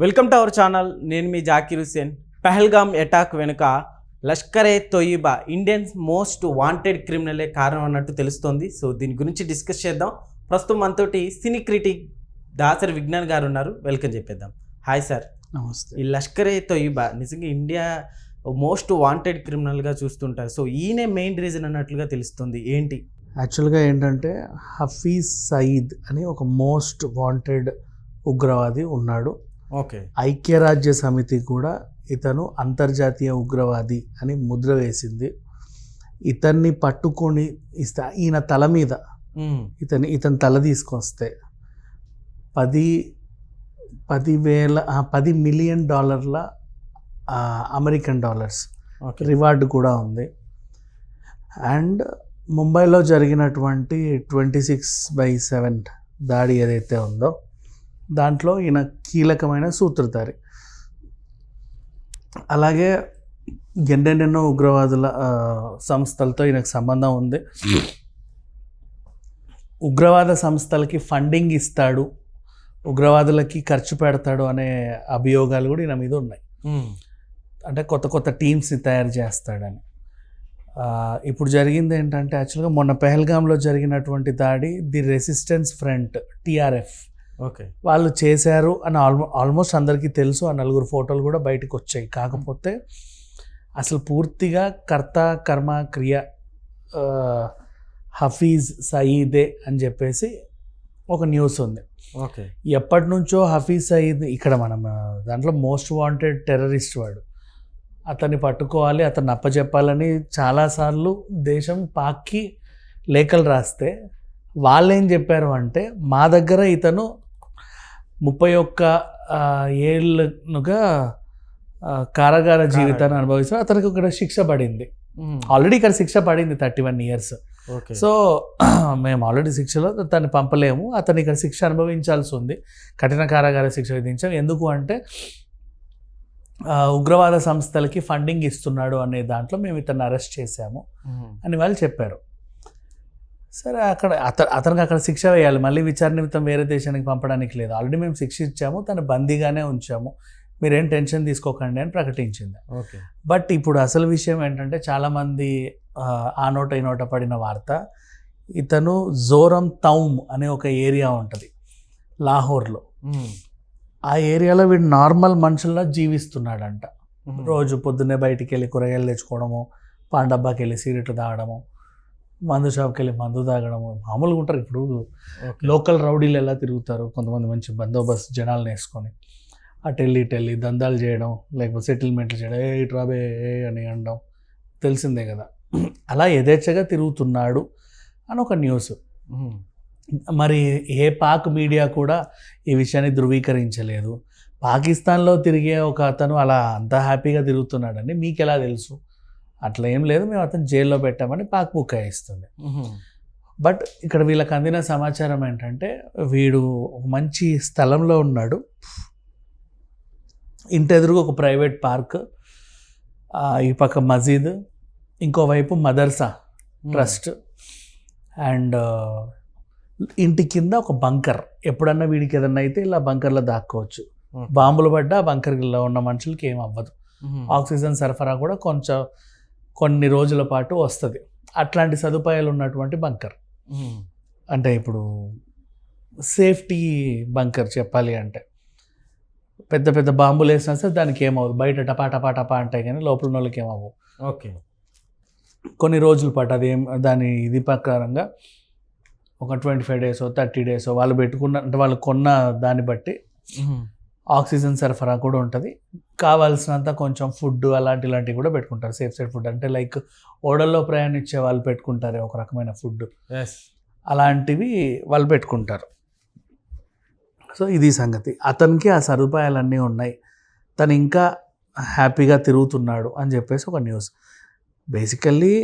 Welcome to our channel. నేను మీ Zakir Hussain Pahalgam attack వెనుక Lashkar e Taiba Indians most wanted క్రిమినలే కారణం అన్నట్టు తెలుస్తోంది. సో దీని గురించి డిస్కస్ చేద్దాం. ప్రస్తుతం మనతోటి సినీ క్రిటిక్ దాసరి విజ్ఞాన్ గారు ఉన్నారు. వెల్కమ్ చెప్పేద్దాం. Hi sir. నమస్తే. ఈ లష్కర్ ఏ తొయ్యిబా నిజంగా ఇండియా మోస్ట్ వాంటెడ్ క్రిమినల్గా చూస్తుంటారు. సో ఈయనే మెయిన్ రీజన్ అన్నట్లుగా తెలుస్తుంది. ఏంటి? యాక్చువల్గా ఏంటంటే హఫీజ్ సయీద్ అని ఒక మోస్ట్ వాంటెడ్ ఉగ్రవాది ఉన్నాడు. ఓకే. ఐక్యరాజ్య సమితి కూడా ఇతను అంతర్జాతీయ ఉగ్రవాది అని ముద్ర వేసింది. ఇతన్ని పట్టుకొని ఇస్తా ఈయన తల మీద ఇతని ఇతని తల తీసుకొస్తే పది పదివేల పది మిలియన్ డాలర్ల అమెరికన్ డాలర్స్ ఓకే. రివార్డు కూడా ఉంది. అండ్ ముంబైలో జరిగినటువంటి ట్వంటీ సిక్స్ బై సెవెన్ దాడి ఏదైతే ఉందో దాంట్లో ఈయన కీలకమైన సూత్రధారి. అలాగే ఎన్నెన్నెన్నో ఉగ్రవాదుల సంస్థలతో ఈయనకు సంబంధం ఉంది. ఉగ్రవాద సంస్థలకి ఫండింగ్ ఇస్తాడు ఉగ్రవాదులకి ఖర్చు పెడతాడు అనే అభియోగాలు కూడా ఈయన మీద ఉన్నాయి. అంటే కొత్త కొత్త టీమ్స్ని తయారు చేస్తాడని. ఇప్పుడు జరిగింది ఏంటంటే యాక్చువల్గా మొన్న పెహల్గాంలో జరిగినటువంటి దాడి ది రెసిస్టెన్స్ ఫ్రంట్ టిఆర్ఎఫ్ వాళ్ళు చేశారు అని ఆల్మో ఆల్మోస్ట్ అందరికీ తెలుసు ఆ నలుగురు ఫోటోలు కూడా బయటకు వచ్చాయి. కాకపోతే అసలు పూర్తిగా కర్త కర్మ క్రియ హఫీజ్ సయీదే అని చెప్పేసి ఒక న్యూస్ ఉంది. ఓకే. ఎప్పటి నుంచో హఫీజ్ సయీద్ ఇక్కడ మనం దాంట్లో మోస్ట్ వాంటెడ్ టెర్రరిస్ట్ వాడు. అతన్ని పట్టుకోవాలి అతన్ని అప్పచెప్పాలని చాలాసార్లు దేశం పాక్కి లేఖలు రాస్తే వాళ్ళు ఏం చెప్పారు అంటే మా దగ్గర ఇతను ముప్పై ఒక్క ఆ, కారాగార జీవితాన్ని అనుభవిస్తూ అతనికి ఇక్కడ శిక్ష పడింది. ఆల్రెడీ ఇక్కడ శిక్ష పడింది thirty one years. Okay. So మేము ఆల్రెడీ శిక్షలో తను పంపలేము. అతను ఇక్కడ శిక్ష అనుభవించాల్సి ఉంది. కఠిన కారాగార శిక్ష విధించాం. ఎందుకు అంటే ఉగ్రవాద సంస్థలకి ఫండింగ్ ఇస్తున్నాడు అనే దాంట్లో మేము ఇతన్ని అరెస్ట్ చేశాము అని వాళ్ళు చెప్పారు. సరే అక్కడ అత అతనికి అక్కడ శిక్ష వేయాలి. మళ్ళీ విచారణ నిమిత్తం వేరే దేశానికి పంపడానికి లేదు. ఆల్రెడీ మేము శిక్ష ఇచ్చాము తను బందీగానే ఉంచాము. మీరేం టెన్షన్ తీసుకోకండి అని ప్రకటించింది. ఓకే. బట్ ఇప్పుడు అసలు విషయం ఏంటంటే చాలామంది ఆ, ఆ నోట ఈ నోట పడిన వార్త ఇతను జోరం తౌమ్ అనే ఒక ఏరియా ఉంటుంది లాహోర్లో. ఆ ఏరియాలో వీడు నార్మల్ మనుషుల్లా జీవిస్తున్నాడంట. రోజు పొద్దున్నే బయటికి వెళ్ళి కూరగాయలు తెచ్చుకోవడము పాన్ డబ్బాకి వెళ్ళి సిగరెట్లు తాగడము మందు షాప్కి వెళ్ళి మందు తాగడము మామూలుగా ఉంటారు ఇప్పుడు లోకల్ రౌడీలు ఎలా తిరుగుతారు? కొంతమంది మంచి బందోబస్తు జనాలను వేసుకొని అటు వెళ్ళి ఇటు వెళ్ళి దందాలు చేయడం లేకపోతే సెటిల్మెంట్లు చేయడం ఏ ఇటు రాబే ఏ అని అనడం తెలిసిందే కదా. అలా యథేచ్ఛగా తిరుగుతున్నాడు అని ఒక న్యూస్. మరి ఏ పాక్ మీడియా కూడా ఈ విషయాన్ని ధృవీకరించలేదు. పాకిస్తాన్లో తిరిగే ఒక అతను అలా అంత హ్యాపీగా తిరుగుతున్నాడని మీకు ఎలా తెలుసు? అట్లా ఏం లేదు మేము అతను జైల్లో పెట్టామని పాక్ బుక్కాయిస్తుంది బట్ ఇక్కడ వీళ్ళకి అందిన సమాచారం ఏంటంటే వీడు ఒక మంచి స్థలంలో ఉన్నాడు. ఇంటి ఎదురుగా ఒక ప్రైవేట్ పార్క్ ఈ పక్క మజీద్ ఇంకోవైపు మదర్సా ట్రస్ట్ అండ్ ఇంటి కింద ఒక బంకర్. ఎప్పుడన్నా వీడికి ఏదన్నా అయితే ఇలా బంకర్లో దాక్కోవచ్చు. బాంబులు పడ్డా బంకర్లో ఉన్న మనుషులకి ఏం అవ్వదు. ఆక్సిజన్ సరఫరా కూడా కొంచెం కొన్ని రోజుల పాటు వస్తుంది. అట్లాంటి సదుపాయాలు ఉన్నటువంటి బంకర్. అంటే ఇప్పుడు సేఫ్టీ బంకర్ చెప్పాలి అంటే. పెద్ద పెద్ద బాంబులు వేసినా సరే దానికి ఏమవ్వదు. బయట టపా టపా టపా అంటాయి కానీ లోపల వాళ్ళకి ఏమవ్వవు. ఓకే. కొన్ని రోజుల పాటు అది ఏం దాని ఇది ప్రకారంగా ఒక twenty five days thirty days వాళ్ళు పెట్టుకున్న అంటే వాళ్ళు కొన్న దాన్ని బట్టి ఆక్సిజన్ సరఫరా కూడా ఉంటుంది. కావాల్సినంత కొంచెం ఫుడ్ అలాంటి ఇలాంటివి కూడా పెట్టుకుంటారు. సేఫ్ సైడ్ ఫుడ్ అంటే లైక్ ఓడల్లో ప్రయాణించే వాళ్ళు పెట్టుకుంటారే ఒక రకమైన ఫుడ్. ఎస్ అలాంటివి వాళ్ళు పెట్టుకుంటారు. సో ఇది సంగతి. అతనికి ఆ సదుపాయాలన్నీ ఉన్నాయి. తను ఇంకా హ్యాపీగా తిరుగుతున్నాడు అని చెప్పేసి ఒక న్యూస్. బేసికల్లీ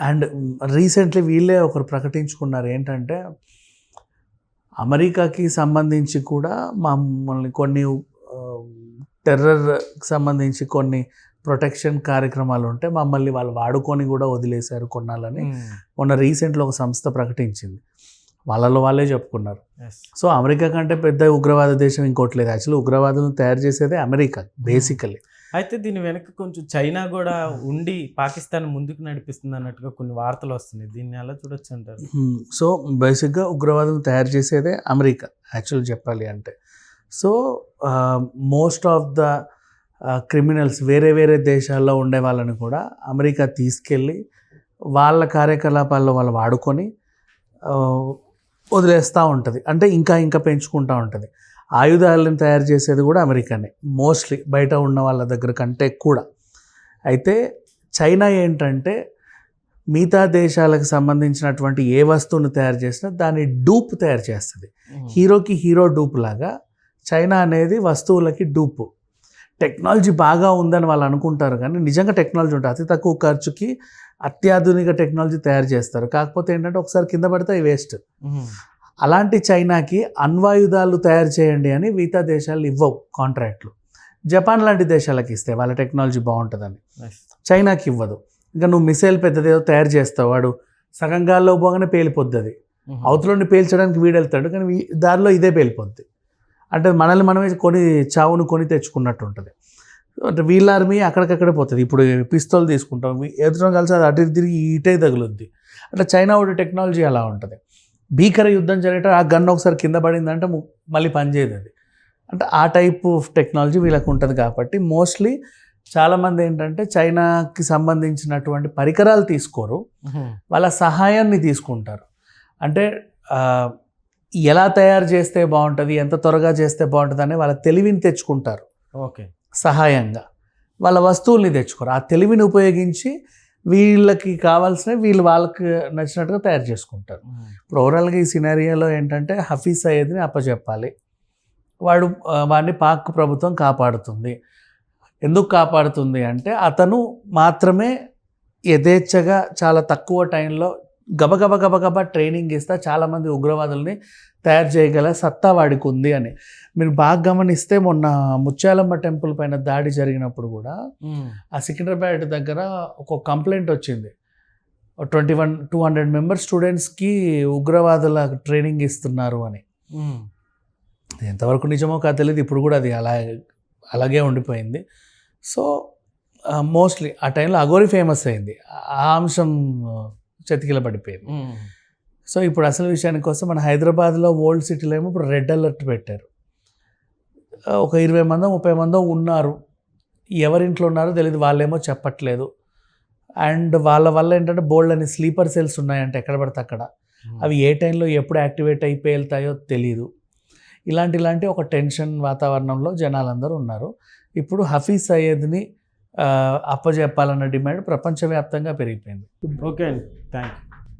అండ్ రీసెంట్లీ వీళ్ళే ఒకరు ప్రకటించుకున్నారు ఏంటంటే అమెరికాకి సంబంధించి కూడా మమ్మల్ని కొన్ని టెర్రర్కి సంబంధించి కొన్ని ప్రొటెక్షన్ కార్యక్రమాలు ఉంటే మమ్మల్ని వాళ్ళు వాడుకొని కూడా వదిలేశారు కొన్నాళ్ళని మొన్న రీసెంట్లో ఒక సంస్థ ప్రకటించింది. వాళ్ళలో వాళ్ళే చెప్పుకున్నారు. సో అమెరికా కంటే పెద్ద ఉగ్రవాద దేశం ఇంకోటి లేదు. యాక్చువల్లీ ఉగ్రవాదం తయారు చేసేదే అమెరికా బేసికల్లీ. అయితే దీని వెనక కొంచెం చైనా కూడా ఉండి పాకిస్తాన్ ముందుకు నడిపిస్తుంది అన్నట్టుగా కొన్ని వార్తలు వస్తున్నాయి. దీన్ని ఎలా చూడొచ్చు అంటారు? సో బేసిక్గా ఉగ్రవాదం తయారు చేసేదే అమెరికా యాక్చువల్ చెప్పాలి అంటే. So most of the criminals వేరే వేరే దేశాల్లో ఉండే వాళ్ళని కూడా అమెరికా తీసుకెళ్ళి వాళ్ళ కార్యకలాపాల్లో వాళ్ళు వాడుకొని వదిలేస్తూ ఉంటుంది. అంటే ఇంకా ఇంకా పెంచుకుంటూ ఉంటుంది. ఆయుధాలను తయారు చేసేది కూడా అమెరికానే మోస్ట్లీ బయట ఉన్న వాళ్ళ దగ్గర కంటే కూడా. అయితే చైనా ఏంటంటే మిగతా దేశాలకు సంబంధించినటువంటి ఏ వస్తువును తయారు చేసినా దాన్ని డూప్ తయారు చేస్తుంది. హీరోకి హీరో డూప్ లాగా చైనా అనేది వస్తువులకి డూప్. టెక్నాలజీ బాగా ఉందని వాళ్ళు అనుకుంటారు కానీ నిజంగా టెక్నాలజీ ఉంటుంది అతి తక్కువ ఖర్చుకి అత్యాధునిక టెక్నాలజీ తయారు చేస్తారు. కాకపోతే ఏంటంటే ఒకసారి కింద పడితే వేస్ట్. అలాంటి చైనాకి అణ్వాయుధాలు తయారు చేయండి అని మిగతా దేశాలు ఇవ్వవు కాంట్రాక్ట్లు. జపాన్ లాంటి దేశాలకు ఇస్తే వాళ్ళ టెక్నాలజీ బాగుంటుందని. చైనాకి ఇవ్వదు. ఇంకా నువ్వు మిసైల్ పెద్దదేదో తయారు చేస్తావు వాడు సగం గాల్లో పోగానే పేలిపోద్ది అది అవతలని పేల్చడానికి వీడు వెళ్తాడు కానీ దారిలో ఇదే పేలిపోద్ది. అంటే మనల్ని మనమే కొని చావును కొని తెచ్చుకున్నట్టు ఉంటుంది. అంటే వీళ్ళ ఆర్మీ అక్కడికక్కడే పోతుంది. ఇప్పుడు పిస్తోల్ తీసుకుంటాం ఎదురు కలిసి అది అటు తిరిగి ఇటే తగులుద్ది. అంటే చైనా ఒకటి టెక్నాలజీ అలా ఉంటుంది. భీకర యుద్ధం జరిగేట ఆ గన్ ఒకసారి కింద పడిందంటే మళ్ళీ పనిచేయదు అది. అంటే ఆ టైప్ ఆఫ్ టెక్నాలజీ వీళ్ళకు ఉంటుంది కాబట్టి మోస్ట్లీ చాలామంది ఏంటంటే చైనాకి సంబంధించినటువంటి పరికరాలు తీసుకోరు. వాళ్ళ సహాయాన్ని తీసుకుంటారు. అంటే ఎలా తయారు చేస్తే బాగుంటుంది ఎంత త్వరగా చేస్తే బాగుంటుంది అని వాళ్ళ తెలివిని తెచ్చుకుంటారు. ఓకే. సహాయంగా. వాళ్ళ వస్తువుల్ని తెచ్చుకోరు. ఆ తెలివిని ఉపయోగించి వీళ్ళకి కావాల్సినవి వీళ్ళు వాళ్ళకి నచ్చినట్టుగా తయారు చేసుకుంటారు. ఇప్పుడు ఓవరాల్గా ఈ సినారియోలో ఏంటంటే హఫీజ్ సయ్యద్ని అప్పచెప్పాలి వాడు వాడిని పాక్ ప్రభుత్వం కాపాడుతుంది. ఎందుకు కాపాడుతుంది అంటే అతను మాత్రమే యథేచ్ఛగా చాలా తక్కువ టైంలో గబగబ గబగబ ట్రైనింగ్ ఇస్తా చాలామంది ఉగ్రవాదుల్ని తయారు చేయగల సత్తా వాడికి ఉంది అని. మీరు బాగా గమనిస్తే మొన్న ముత్యాలమ్మ టెంపుల్ పైన దాడి జరిగినప్పుడు కూడా ఆ సికింద్రాబాద్ దగ్గర ఒక కంప్లైంట్ వచ్చింది. Twenty one two hundred members స్టూడెంట్స్కి ఉగ్రవాదుల ట్రైనింగ్ ఇస్తున్నారు అని. ఎంతవరకు నిజమో కాదు తెలియదు ఇప్పుడు కూడా అది అలా అలాగే ఉండిపోయింది. సో మోస్ట్లీ ఆ టైంలో అగోరి ఫేమస్ అయింది. ఆ అంశం చతికిల పడిపోయింది సో ఇప్పుడు అసలు విషయానికి వస్తే మన హైదరాబాద్లో ఓల్డ్ సిటీలో ఏమో ఇప్పుడు రెడ్ అలర్ట్ పెట్టారు. ఒక ఇరవై మందో ముప్పై మందో ఉన్నారు. ఎవరింట్లో ఉన్నారో తెలియదు వాళ్ళేమో చెప్పట్లేదు. అండ్ వాళ్ళ వల్ల ఏంటంటే బోల్డ్ అని స్లీపర్ సెల్స్ ఉన్నాయంటే ఎక్కడ పడితే అక్కడ. అవి ఏ టైంలో ఎప్పుడు యాక్టివేట్ అయిపోయి వెళ్తాయో తెలియదు ఇలాంటి ఇలాంటి ఒక టెన్షన్ వాతావరణంలో జనాలందరూ ఉన్నారు. ఇప్పుడు హఫీజ్ సయ్యద్ని అప్పజెప్పాలన్న డిమాండ్ ప్రపంచవ్యాప్తంగా పెరిగిపోయింది. ఓకే అండి థ్యాంక్ యూ